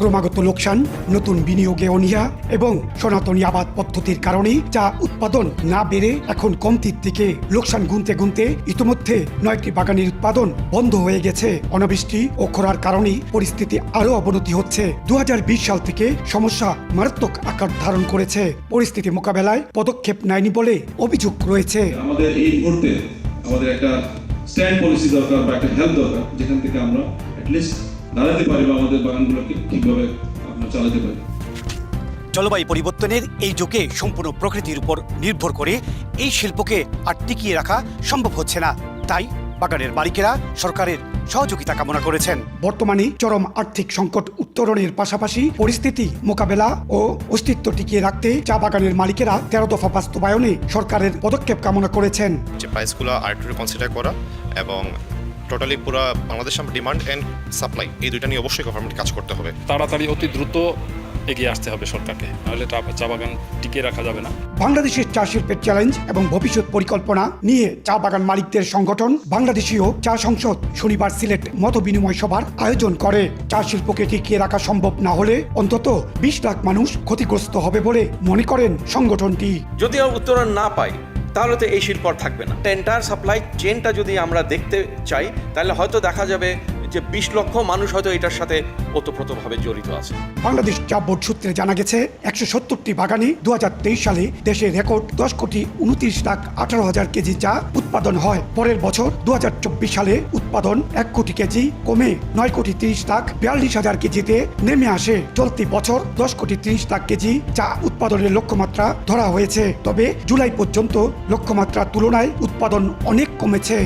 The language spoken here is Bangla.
ক্রমাগত লোকসান, নতুন বিনিয়োগে অনীহা এবং সনাতনী আবাদ পদ্ধতির কারণেই চা উৎপাদন না বেড়ে এখন কমতির দিকে। লোকসান গুনতে গুনতে ইতিমধ্যে নয়টি বাগানের উৎপাদন বন্ধ হয়ে গেছে। অনাবৃষ্টি ও খরার কারণেই পরিস্থিতি আরও অবনতি হচ্ছে। দু হাজার বিশ সাল থেকে সমস্যা মারাত্মক আকার ধারণ করেছে। পরিস্থিতি মোকাবেলায় পদক্ষেপ নেয়নি বলে অভিযোগ রয়েছে। আমাদের এই মুহূর্তে আমাদের একটা স্ট্যান্ড পলিসি দরকার বা একটা হেল্প দরকার, যেখান থেকে আমরা অ্যাটলিস্ট দাঁড়াতে পারি বা আমাদের বাগানগুলোকে ঠিকভাবে আমরা চালাতে পারি। জলবায়ু পরিবর্তনের এই যুগে সম্পূর্ণ প্রকৃতির উপর নির্ভর করে এই শিল্পকে আর টিকিয়ে রাখা সম্ভব হচ্ছে না। তাই বাগানের মালিকেরা সরকারের সহযোগিতা কামনা করেছেন। বর্তমানে চরম আর্থিক সংকট উত্তরণের পাশাপাশি পরিস্থিতি মোকাবেলা ও অস্তিত্ব টিকিয়ে রাখতে চা বাগানের মালিকেরা তেরো দফা বাস্তবায়নে সরকারের পদক্ষেপ কামনা করেছেন। যে প্রাইসগুলো আর একটু কনসিডার করা এবং টোটালি পুরো বাংলাদেশ আমরা ডিমান্ড অ্যান্ড সাপ্লাই এই দুইটা নিয়ে অবশ্যই গভর্নমেন্ট কাজ করতে হবে। তাড়াতাড়ি অতি দ্রুত এগিয়ে আসতে হবে সরকারকে নাহলে চা- চা বাগান টিকিয়ে রাখা যাবে না। বাংলাদেশের চা শিল্পের চ্যালেঞ্জ এবং ভবিষ্যৎ পরিকল্পনা নিয়ে চা বাগান মালিকদের সংগঠন বাংলাদেশীয় চা সংসদ শনিবার সিলেট মত বিনিময় সভার আয়োজন করে। চা শিল্পকে টিকিয়ে রাখা সম্ভব না হলে অন্তত বিশ লাখ মানুষ ক্ষতিগ্রস্ত হবে বলে মনে করেন সংগঠনটি। যদি উত্তরণ না পাই তাহলে তো এই শিল্প আর থাকবে না। টেন্টার সাপ্লাই চেনটা যদি আমরা দেখতে চাই, তাহলে হয়তো দেখা যাবে যে বিশ লক্ষ মানুষ হয়তো এটার সাথে ওতপ্রোতভাবে জড়িত আছে। বাংলাদেশ চা বোর্ড সূত্রে জানা গেছে, একশো সত্তরটি বাগানে দুহাজার তেইশ সালে দেশে রেকর্ড দশ কোটি উনত্রিশ লাখ আঠারো হাজার কেজি চা উৎপাদন হয়। পরের বছর দুহাজার চব্বিশ সালে উৎপাদন এক কোটি কেজি, কমে নয় কোটি তিরিশ লাখ বিয়াল্লিশ হাজার কেজিতে নেমে আসে। চলতি বছর দশ কোটি তিরিশ লাখ কেজি চা উৎপাদনের লক্ষ্যমাত্রা ধরা হয়েছে। তবে জুলাই পর্যন্ত লক্ষ্যমাত্রার তুলনায় উৎপাদন অনেক কমেছে।